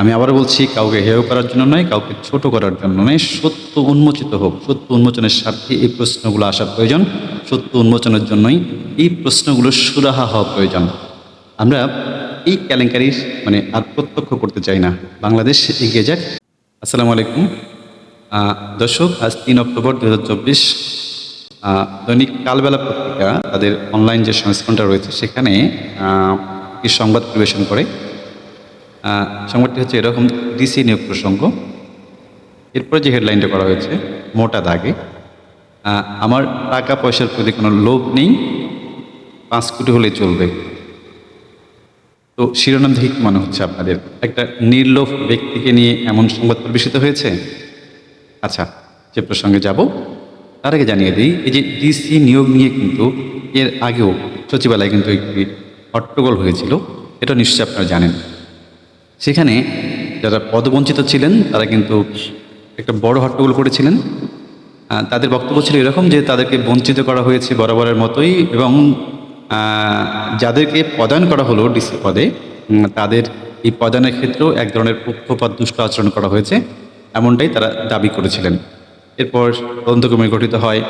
আমি আবার বলছি, কাউকে হেয় করার জন্য নয়, কাউকে ছোট করার জন্য নয়। সত্য উন্মোচিত হোক, সত্য উন্মোচনের স্বার্থে এই প্রশ্নগুলো আসা প্রয়োজন। সত্য উন্মোচনের জন্যই এই প্রশ্নগুলো সুরাহা হওয়া প্রয়োজন। আমরা এই কেলেঙ্কারির মানে আর প্রত্যক্ষ করতে চাই না। বাংলাদেশ এগিয়ে যাক। আসসালামু আলাইকুম। দর্শক, আজ তিন অক্টোবর দু হাজার চব্বিশ। দৈনিক কালবেলা পত্রিকা, তাদের অনলাইন যে সংস্করণটা রয়েছে, সেখানে সংবাদ পরিবেশন করে সংবাদটি হচ্ছে এরকম ডিসি নিয়োগ প্রসঙ্গ। এরপরে যে হেডলাইনটা করা হয়েছে, মোটা দাগে আমার টাকা পয়সার প্রতি কোনো লোভ নেই, পাঁচ কোটি হলে চলবে। তো শিরোনাম দেখে কি মনে হচ্ছে আপনাদের। একটা নির্লোভ ব্যক্তিকে নিয়ে এমন সংবাদ পরিবেশিত হয়েছে? আচ্ছা যে প্রসঙ্গে যাব। তার আগে জানিয়ে দিই, এই যে ডিসি নিয়োগ নিয়ে কিন্তু এর আগেও সচিবালয়ে কিন্তু একটি হট্টগোল হয়েছিল। এটা নিশ্চয়ই আপনারা জানেন। সেখানে যারা পদবঞ্চিত ছিলেন, তারা কিন্তু একটা বড় হট্টগোল করেছিলেন। তাদের বক্তব্য ছিল এরকম যে তাদেরকে বঞ্চিত করা হয়েছে বরাবরের মতোই এবং যাদেরকে প্রদান করা হলো ডিসি পদে তাদের এই প্রদানের ক্ষেত্রেও এক ধরনের পক্ষপাত দুষ্ট আচরণ করা হয়েছে, এমনটাই তারা দাবি করেছিলেন। এরপর তদন্ত কমিটি গঠিত হয়,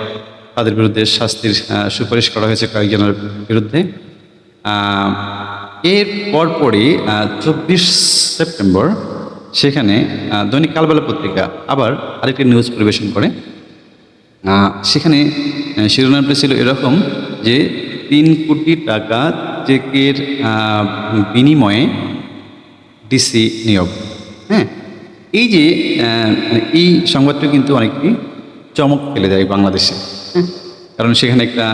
তাদের বিরুদ্ধে শাস্তির সুপারিশ করা হয়েছে কয়েকজনের বিরুদ্ধে। এর পরপরই চব্বিশ সেপ্টেম্বর, সেখানে দৈনিক কালবেলা পত্রিকা আবার আরেকটি নিউজ পরিবেশন করে। সেখানে শিরোনামটা ছিল এরকম যে, তিন কোটি টাকা চেকের বিনিময়ে ডিসি নিয়োগ। হ্যাঁ এই যে এই সংবাদটা কিন্তু অনেকটি চমক ফেলে দেয় বাংলাদেশে। হ্যাঁ? কারণ সেখানে একটা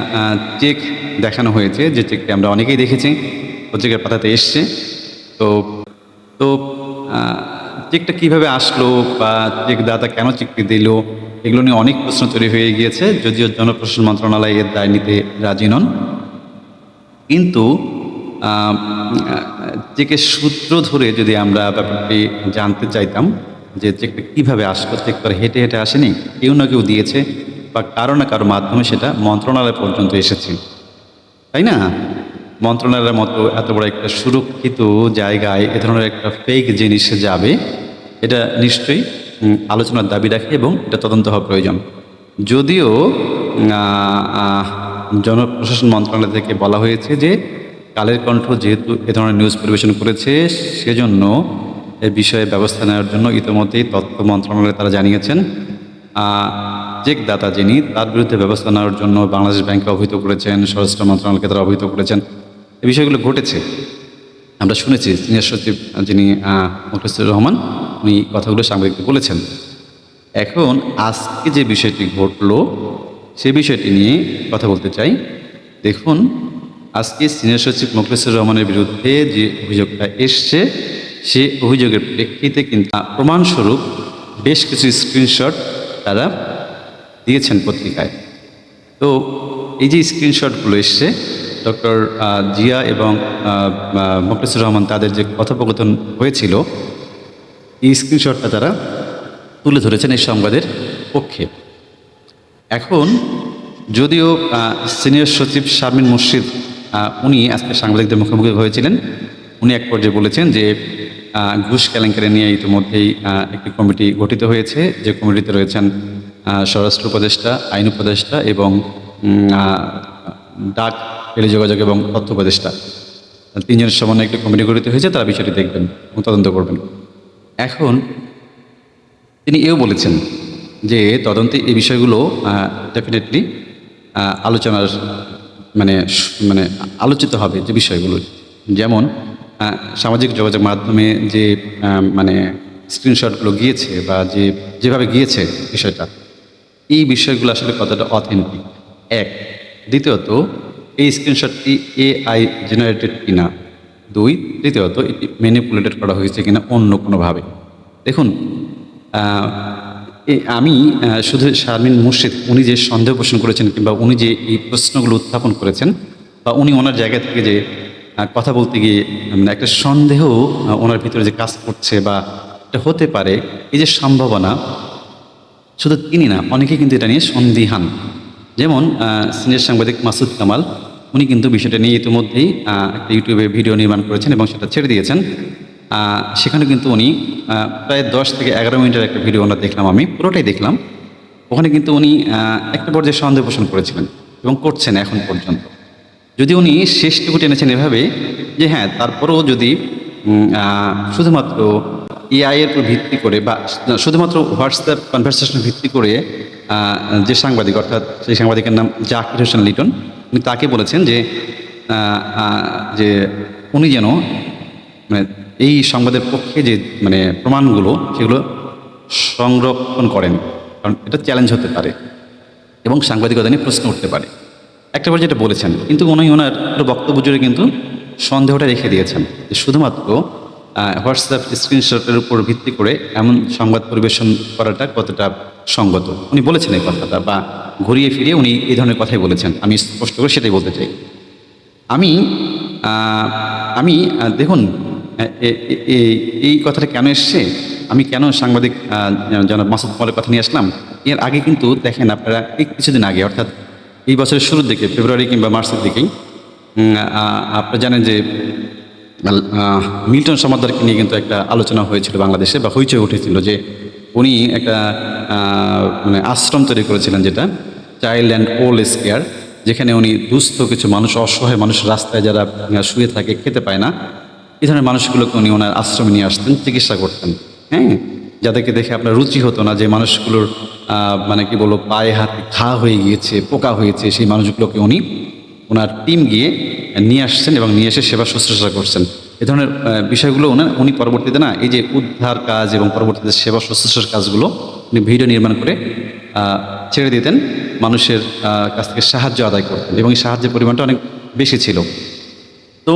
চেক দেখানো হয়েছে, যে চেকটি আমরা অনেকেই দেখেছি। পত্রিকার পাতাতে এসছে। তো তো চেকটা কীভাবে আসলো বা চেক দাতা কেন চেকটি দিল, এগুলো নিয়ে অনেক প্রশ্ন তৈরি হয়ে গিয়েছে, যদিও জনপ্রশাসন মন্ত্রণালয় এর দায় নিতে রাজি নন। কিন্তু চেকের সূত্র ধরে যদি আমরা ব্যাপারটি জানতে চাইতাম, যে চেকটা কীভাবে আসলো, চেক করে হেঁটে হেঁটে আসেনি, কেউ না কেউ দিয়েছে, বা কারও না কারও মাধ্যমে সেটা মন্ত্রণালয় পর্যন্ত এসেছে। তাই না? মন্ত্রণালয়ের মতো এত বড় একটা সুরক্ষিত জায়গায় এ ধরনের একটা ফেক জিনিস যাবে এটা নিশ্চয়ই আলোচনার দাবি রাখে এবং এটা তদন্ত হওয়া প্রয়োজন। যদিও জনপ্রশাসন মন্ত্রণালয় থেকে বলা হয়েছে যে কালের কণ্ঠ যেহেতু এ ধরনের নিউজ পরিবেশন করেছে সেজন্য এ বিষয়ে ব্যবস্থা নেওয়ার জন্য ইতিমধ্যেই তথ্য মন্ত্রণালয়ে তারা জানিয়েছেন। আহ, চেক দাতা যিনি তার বিরুদ্ধে ব্যবস্থা নেওয়ার জন্য বাংলাদেশ ব্যাংকে অবহিত করেছেন স্বরাষ্ট্র মন্ত্রণালয়কে তারা অবহিত করেছেন। এই বিষয়গুলো ঘটেছে। আমরা শুনেছি সিনিয়র সচিব, যিনি মুখলিসুর রহমান, উনি কথাগুলো সাংবাদিকদের বলেছেন। এখন আজকে যে বিষয়টি ঘটলো, সে বিষয়টি নিয়ে কথা বলতে চাই। দেখুন, আজকে সিনিয়র সচিব মুখলিসুর রহমানের বিরুদ্ধে যে অভিযোগটা এসছে, সে অভিযোগের প্রেক্ষিতে কিন্তু প্রমাণস্বরূপ বেশ কিছু স্ক্রিনশট তারা দিয়েছেন পত্রিকায়। তো এই যে স্ক্রিনশটগুলো এসছে ডক্টর জিয়া এবং মুখলিসুর রহমান তাদের যে কথোপকথন হয়েছিল, এই স্ক্রিনশটটা তারা তুলে ধরেছেন এই সংবাদের পক্ষে। এখন, যদিও সিনিয়র সচিব শারমিন মুর্শিদ উনি আজকে সাংবাদিকদের মুখোমুখি হয়েছিলেন, উনি এক পর্যায়ে বলেছেন যে ঘুষ কেলেঙ্কারি নিয়ে ইতিমধ্যেই একটি কমিটি গঠিত হয়েছে, যে কমিটিতে রয়েছেন স্বরাষ্ট্র উপদেষ্টা, আইন উপদেষ্টা এবং ডাক টেলিযোগাযোগ এবং তথ্য উপদেষ্টা। তিনজনের সমন্বয়ে একটি কমিটি গঠিত হয়েছে, তারা বিষয়টি দেখবেন এবং তদন্ত করবেন। এখন তিনি এও বলেছেন যে তদন্তে এই বিষয়গুলো ডেফিনেটলি আলোচনার মানে মানে আলোচিত হবে যে বিষয়গুলো। যেমন সামাজিক যোগাযোগ মাধ্যমে যে মানে স্ক্রিনশটগুলো গিয়েছে বা যে, যেভাবে গিয়েছে বিষয়টা, এই বিষয়গুলো আসলে কতটা অথেন্টিক এক। দ্বিতীয়ত এই স্ক্রিনশটটি এআই জেনারেটেড কিনা? দুই তৃতীয়ত এটি ম্যানিপুলেটেড করা হয়েছে কিনা অন্য কোনোভাবে? দেখুন আমি শুধু শারমিন মুর্শিদ, উনি যে সন্দেহ পোষণ করেছেন কিংবা উনি যে এই প্রশ্নগুলো উত্থাপন করেছেন, বা উনি ওনার জায়গা থেকে যে কথা বলতে গিয়ে মানে একটা সন্দেহ ওনার ভিতরে যে কাজ করছে বা এটা হতে পারে, এই যে সম্ভাবনা, শুধু তিনি না, অনেকে কিন্তু এটা নিয়ে সন্দিহান। যেমন সিনিয়র সাংবাদিক মাসুদ কামাল, উনি কিন্তু বিষয়টা নিয়ে ইতিমধ্যেই একটা ইউটিউবে ভিডিও নির্মাণ করেছেন এবং সেটা ছেড়ে দিয়েছেন। সেখানে কিন্তু উনি প্রায় দশ থেকে এগারো মিনিটের একটা ভিডিও ওনার দেখলাম আমি, পুরোটাই দেখলাম। ওখানে কিন্তু উনি একটা পর্যায়ে সন্দেহ পোষণ করেছিলেন এবং করছেন এখন পর্যন্ত। যদি উনি শেষটুকু টেনেছেন এভাবে, যে হ্যাঁ তারপরেও যদি শুধুমাত্র এআইয়ের উপর ভিত্তি করে বা শুধুমাত্র হোয়াটসঅ্যাপ কনভারসেশন ভিত্তি করে যে সাংবাদিক, অর্থাৎ সেই সাংবাদিকের নাম জাকির হোসেন লিটন, উনি তাকে বলেছেন যে যে উনি যেন মানে এই সংবাদের পক্ষে যে মানে প্রমাণগুলো, সেগুলো সংরক্ষণ করেন, কারণ এটা চ্যালেঞ্জ হতে পারে এবং সাংবাদিকতা নিয়ে প্রশ্ন উঠতে পারে। একটা বার যেটা বলেছেন, কিন্তু উনি ওনার বক্তব্য জুড়ে কিন্তু সন্দেহটা রেখে দিয়েছেন যে শুধুমাত্র হোয়াটসঅ্যাপ স্ক্রিনশটের উপর ভিত্তি করে এমন সংবাদ পরিবেশন করাটা কতটা সঙ্গত। উনি বলেছেন এই কথাটা বা ঘুরিয়ে ফিরিয়ে উনি এই ধরনের কথাই বলেছেন। আমি স্পষ্ট করে সেটাই বলতে চাই। আমি আমি দেখুন এই কথাটা কেন এসছে? আমি কেন সাংবাদিক জনাব মাসুদ কমলের কথা নিয়ে আসলাম? এর আগে কিন্তু দেখেন আপনারা এই কিছুদিন আগে, অর্থাৎ এই বছরের শুরুর দিকে, ফেব্রুয়ারি কিংবা মার্চের দিকেই আপনারা জানেন যে মিল্টন সমাদারকে নিয়ে কিন্তু একটা আলোচনা হয়েছিল বাংলাদেশে বা হইচই উঠেছিল যে উনি একটা মানে আশ্রম তৈরি করেছিলেন যেটা চাইল্ড অ্যান্ড ওল্ড কেয়ার যেখানে উনি দুস্থ কিছু মানুষ, অসহায় মানুষ রাস্তায় যারা শুয়ে থাকে, খেতে পায় না, এই ধরনের মানুষগুলোকে উনি ওনার আশ্রমে নিয়ে আসতেন, চিকিৎসা করতেন হ্যাঁ? যাদেরকে দেখে আপনার রুচি হতো না যে মানুষগুলোর মানে কি বলব, পায়ে হাতে ঘা হয়ে গিয়েছে, পোকা হয়েছে, সেই মানুষগুলোকে উনি ওনার টিম গিয়ে নিয়ে আসছেন এবং নিয়ে এসে সেবা শুশ্রূষা করছেন। এ ধরনের বিষয়গুলো উনি পরবর্তীতে না, এই যে উদ্ধার কাজ এবং পরবর্তীতে সেবা শুশ্রূষার কাজগুলো উনি ভিডিও নির্মাণ করে ছেড়ে দিতেন, মানুষের কাছ থেকে সাহায্য আদায় করতেন এবং এই সাহায্যের পরিমাণটা অনেক বেশি ছিল। তো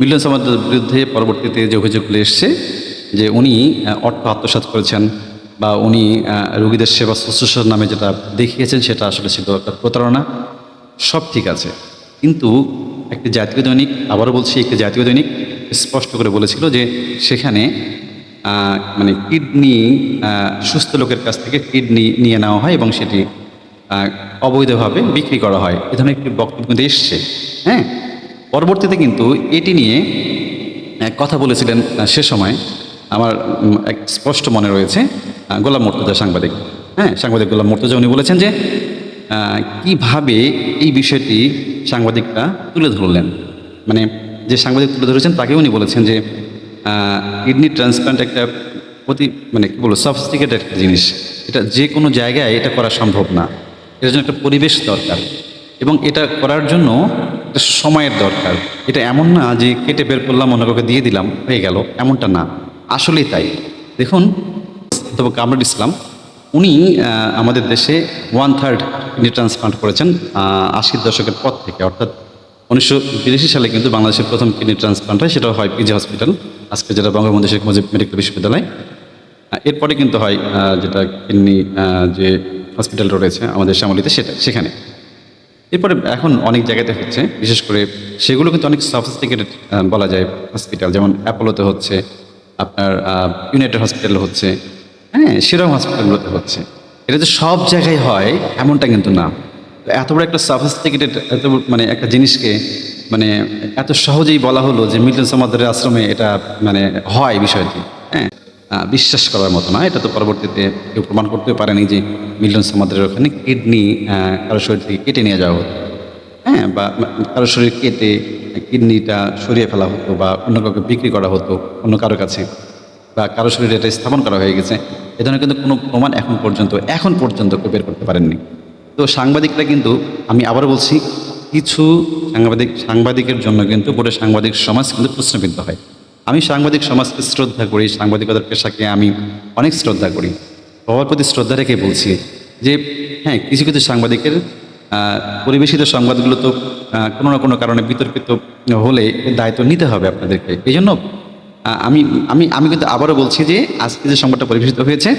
মিলন সমাজের বিরুদ্ধে পরবর্তীতে যে অভিযোগগুলো এসছে যে উনি অর্থ আত্মসাৎ করেছেন বা উনি রোগীদের সেবা শুশ্রূষার নামে যেটা দেখিয়েছেন সেটা আসলে ছিল একটা প্রতারণা, সব ঠিক আছে। কিন্তু একটি জাতীয় দৈনিক, আবারও বলছি, একটি জাতীয় দৈনিক স্পষ্ট করে বলেছিল যে সেখানে মানে কিডনি সুস্থ লোকের কাছ থেকে কিডনি নিয়ে নেওয়া হয় এবং সেটি অবৈধভাবে বিক্রি করা হয়। এ ধরনের একটি বক্তব্য কিন্তু এসছে। হ্যাঁ? পরবর্তীতে কিন্তু এটি নিয়ে কথা বলেছিলেন সে সময় আমার এক স্পষ্ট মনে রয়েছে গোলাম মোর্তজা সাংবাদিক। হ্যাঁ? সাংবাদিক গোলাম মোর্তজা উনি বলেছেন যে কীভাবে এই বিষয়টি সাংবাদিকরা তুলে ধরলেন? মানে যে সাংবাদিক তুলে ধরেছেন তাকে উনি বলেছেন যে কিডনি ট্রান্সপ্লান্ট একটা অতি মানে কি বলব সফিস্টিকেটেড একটা জিনিস। এটা যে কোনো জায়গায় এটা করা সম্ভব না। এটার জন্য একটা পরিবেশ দরকার। এবং এটা করার জন্য একটা সময়ের দরকার। এটা এমন না যে কেটে বের করলাম, অন্য কাউকে দিয়ে দিলাম, হয়ে গেল। এমনটা না। আসলেই তাই। দেখুন তবে কামরুল ইসলাম, উনি আমাদের দেশে ওয়ান থার্ড কিডনি ট্রান্সপ্লান্ট করেছেন আশির দশকের পর থেকে, অর্থাৎ উনিশশো বিরাশি সালে কিন্তু বাংলাদেশের প্রথম কিডনি ট্রান্সপ্লান্ট হয়, সেটা হয় পিজি হসপিটাল, আজকে যেটা বঙ্গবন্ধু শেখ মুজিব মেডিকেল বিশ্ববিদ্যালয়। এরপরে কিন্তু হয় যেটা কিডনি যে হসপিটালটা রয়েছে আমাদের শ্যামলিতে, সেটা, সেখানে। এরপরে এখন অনেক জায়গাতে হচ্ছে, বিশেষ করে সেগুলো কিন্তু অনেক সফিস্টিকেটেড বলা যায় হসপিটাল যেমন অ্যাপোলোতে হচ্ছে, আপনার ইউনাইটেড হসপিটাল হচ্ছে হ্যাঁ সেরকম হসপিটালগুলোতে হচ্ছে। এটা যে সব জায়গায় হয়, এমনটা কিন্তু না। এত বড় একটা সফিস্টিকেটেড এত মানে একটা জিনিসকে মানে এত সহজেই বলা হলো যে মিল্টন সমাদারের আশ্রমে এটা মানে হয় বিষয়টি হ্যাঁ? বিশ্বাস করার মতো না। এটা তো পরবর্তীতে কেউ প্রমাণ করতে পারেনি যে মিল্টন সমাদারের ওখানে কিডনি কারও শরীর থেকে কেটে নিয়ে যাওয়া হতো হ্যাঁ? বা কারও শরীর কেটে কিডনিটা সরিয়ে ফেলা হতো বা অন্য কাউকে বিক্রি করা হতো অন্য কারও কাছে, বা কারও শরীরে এটা স্থাপন করা হয়ে গেছে। এ ধরনের কিন্তু কোনো প্রমাণ এখন পর্যন্ত এখন পর্যন্ত কেউ বের করতে পারেননি। তো সাংবাদিকরা কিন্তু, আমি আবার বলছি, কিছু সাংবাদিক, সাংবাদিকের জন্য কিন্তু গোটা সাংবাদিক সমাজ কিন্তু প্রশ্নবিদ্ধ হয়। আমি সাংবাদিক সমাজকে শ্রদ্ধা করি, সাংবাদিকতার পেশাকে আমি অনেক শ্রদ্ধা করি। সবার প্রতি শ্রদ্ধা রেখে বলছি যে হ্যাঁ কিছু কিছু সাংবাদিকের পরিবেশিত সংবাদগুলো তো কোনো না কোনো কারণে বিতর্কিত হলে দায়িত্ব নিতে হবে আপনাদেরকে। এই জন্য আমি আমি আমি কিন্তু আবারও বলছি যে, আজকে যে সংবাদটা পরিবেশিত হয়েছে,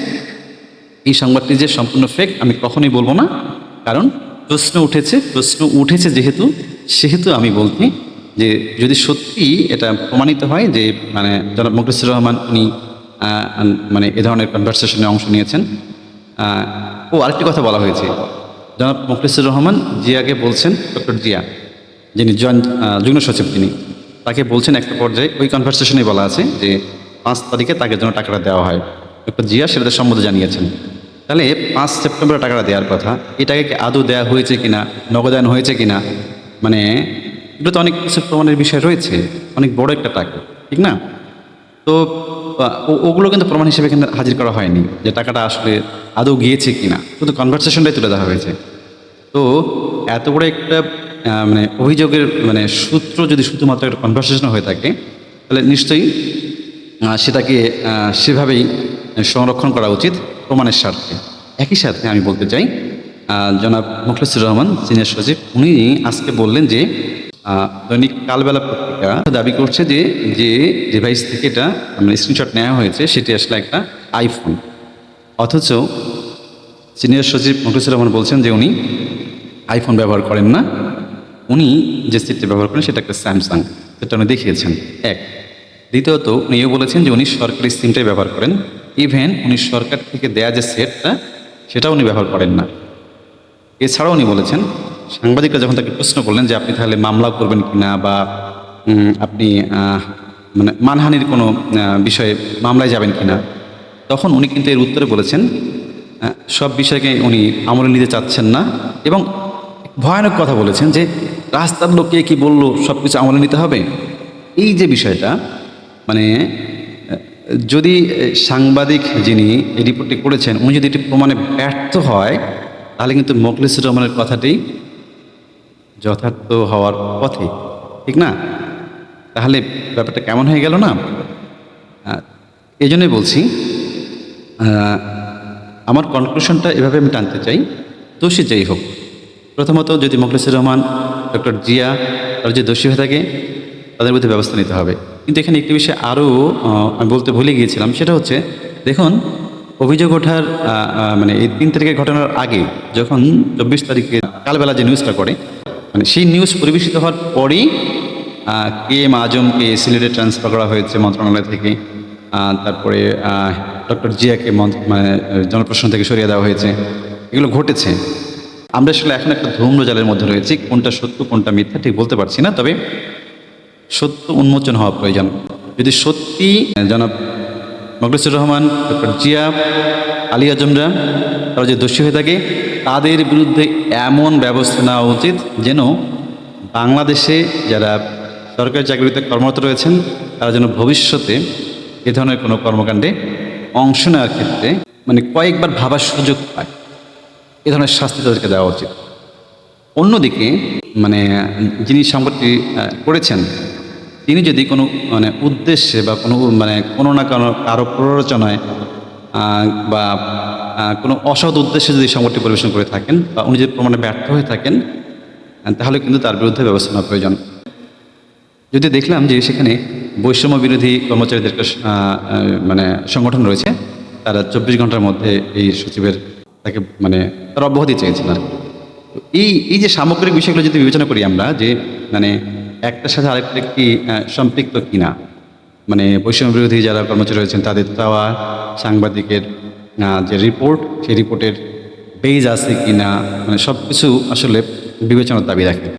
এই সংবাদটি যে সম্পূর্ণ ফেক আমি কখনোই বলব না। কারণ প্রশ্ন উঠেছে প্রশ্ন উঠেছে যেহেতু, সেহেতু আমি বলছি যে যদি সত্যি এটা প্রমাণিত হয় যে মানে জনাব মুখলিসুর রহমান উনি মানে এ ধরনের কনভারসেশনে অংশ নিয়েছেন ও আরেকটি কথা বলা হয়েছে। জনাব মুখলিসুর রহমান জিয়াকে বলছেন ডক্টর জিয়া, যিনি জয়েন্ট যুগ্ম সচিব তিনি, তাকে বলছেন একটা পর্যায়ে ওই কনভারসেশনে বলা আছে যে, পাঁচ তারিখে তাকে যেন টাকাটা দেওয়া হয়। ডক্টর জিয়া সেটাতে সম্মতি জানিয়েছেন। তাহলে পাঁচ সেপ্টেম্বরে টাকাটা দেওয়ার কথা। এটাকে কি আদৌ দেওয়া হয়েছে কিনা, নগদায়ন হয়েছে কিনা? মানে এগুলো তো অনেক কিছু প্রমাণের বিষয় রয়েছে, অনেক বড় একটা টাকা, ঠিক না? তো ওগুলো কিন্তু প্রমাণ হিসেবে এখানে হাজির করা হয়নি যে টাকাটা আসলে আদৌ গিয়েছে কিনা। শুধু কনভারসেশনটাই তুলে দেওয়া হয়েছে। তো এত বড় একটা মানে অভিযোগের মানে সূত্র যদি শুধুমাত্র একটা কনভারসেশন হয়ে থাকে, তাহলে নিশ্চয়ই সেটাকে সেভাবেই সংরক্ষণ করা উচিত। প্রমাণের স্বার্থে। একই সাথে আমি বলতে চাই জনাব মুখলেসুর রহমান সিনিয়র সচিব, উনি আজকে বললেন যে দৈনিক কালবেলা পত্রিকা দাবি করছে যে যে ডিভাইস থেকে এটা মানে স্ক্রিনশট নেওয়া হয়েছে, সেটি আসলে একটা আইফোন অথচ সিনিয়র সচিব মুখলেসুর রহমান বলছেন যে, উনি আইফোন ব্যবহার করেন না। উনি যে সেটটি ব্যবহার করেন, সেটা একটা স্যামসাং সেটা উনি দেখিয়েছেন। এক। দ্বিতীয়ত, উনিও বলেছেন যে, উনি সরকারি সিমটাই ব্যবহার করেন। ইভেন উনি সরকার থেকে দেয়া যে সেটটা সেটাও উনি ব্যবহার করেন না। এছাড়াও উনি বলেছেন, সাংবাদিকরা যখন তাকে প্রশ্ন করলেন যে আপনি তাহলে মামলা করবেন কিনা বা আপনি মানে মানহানির কোনো বিষয়ে মামলায় যাবেন কিনা, তখন উনি কিন্তু এর উত্তরে বলেছেন সব বিষয়কে উনি আমলে নিতে চাচ্ছেন না এবং ভয়ানক কথা বলেছেন যে রাস্তার লোককে কি বলল সব কিছু আমলে নিতে হবে? এই যে বিষয়টা মানে যদি সাংবাদিক যিনি এই রিপোর্টটি করেছেন, উনি যদি এটি প্রমাণে ব্যর্থ হয়, তাহলে কিন্তু মোখলেসুর রহমানের কথাটি যথার্থ হওয়ার পথে। ঠিক না? তাহলে ব্যাপারটা কেমন হয়ে গেল না? এই জন্যই বলছি আমার কনক্লুশনটা এভাবে আমি টানতে চাই। দোষী যাই হোক, প্রথমত যদি মোখলেসুর রহমান ডক্টর জিয়া তারা যদি দোষী হয়ে থাকে, তাদের বিরুদ্ধে ব্যবস্থা নিতে হবে। কিন্তু এখানে একটি বিষয় আরও আমি বলতে ভুলে গিয়েছিলাম সেটা হচ্ছে দেখুন অভিযোগ ওঠার মানে এই তিন তারিখের ঘটনার আগে যখন চব্বিশ তারিখে কালবেলা যে নিউজটা করে মানে সেই নিউজ পরিবেশিত হওয়ার পরেই কে এম আজমকে সিলেটে ট্রান্সফার করা হয়েছে মন্ত্রণালয় থেকে তারপরে ডক্টর জিয়াকে মানে আহ, জনপ্রশাসন থেকে সরিয়ে দেওয়া হয়েছে এগুলো ঘটেছে। আমরা আসলে এখন একটা ধূম্র জালের মধ্যে রয়েছি কোনটা সত্য কোনটা মিথ্যা ঠিক বলতে পারছি না তবে সত্য উন্মোচন হওয়া প্রয়োজন। যদি সত্যি, জনাব মকলেসুর রহমান, ডক্টর জিয়া, আলী আজমরা তারা যদি দোষী হয়ে থাকে, তাদের বিরুদ্ধে এমন ব্যবস্থা নেওয়া উচিত যেন বাংলাদেশে যারা সরকারি চাকরিতে কর্মরত রয়েছেন, তারা যেন ভবিষ্যতে এ ধরনের কোনো কর্মকাণ্ডে অংশ নেওয়ার ক্ষেত্রে মানে কয়েকবার ভাবার সুযোগ পায়। এ ধরনের শাস্তি তাদেরকে দেওয়া উচিত। অন্যদিকে মানে যিনি সম্পত্তি করেছেন তিনি যদি কোনো মানে উদ্দেশ্যে বা কোনো মানে কোনো না কোনো কারও প্ররোচনায় বা কোনো অসৎ উদ্দেশ্যে যদি সংবাদটি পরিবেশন করে থাকেন বা উনি যদি প্রমাণে ব্যর্থ হয়ে থাকেন তাহলে কিন্তু তার বিরুদ্ধে ব্যবস্থা নেওয়া প্রয়োজন। যদি দেখলাম যে সেখানে বৈষম্য বিরোধী কর্মচারীদের মানে সংগঠন রয়েছে, তারা চব্বিশ ঘণ্টার মধ্যে এই সচিবের তাকে মানে তারা অব্যাহতি চেয়েছেন আর এই এই যে সামগ্রিক বিষয়গুলো যদি বিবেচনা করি আমরা যে মানে একটার সাথে আরেকটা কি সম্পৃক্ত কিনা? মানে বৈষম্য বিরোধী যারা কর্মচারী রয়েছেন, তাদের দেওয়া সাংবাদিকের যে রিপোর্ট সেই রিপোর্টের বেজ আছে কিনা? মানে সব কিছু আসলে বিবেচনার দাবি রাখে।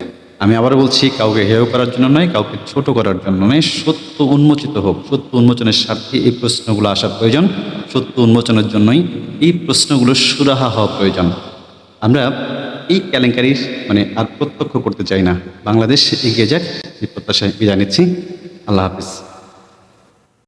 আমি আবারও বলছি, কাউকে হেয় করার জন্য নয়, কাউকে ছোট করার জন্য নয়। সত্য উন্মোচিত হোক। সত্য উন্মোচনের স্বার্থে এই প্রশ্নগুলো আসা প্রয়োজন। সত্য উন্মোচনের জন্যই এই প্রশ্নগুলো সুরাহা হওয়া প্রয়োজন। আমরা এই কেলেঙ্কারির মানে আর প্রত্যক্ষ করতে চাই না। বাংলাদেশ এগিয়ে যাক, এই প্রত্যাশায় বিদায় নিচ্ছি। আল্লাহ হাফিজ।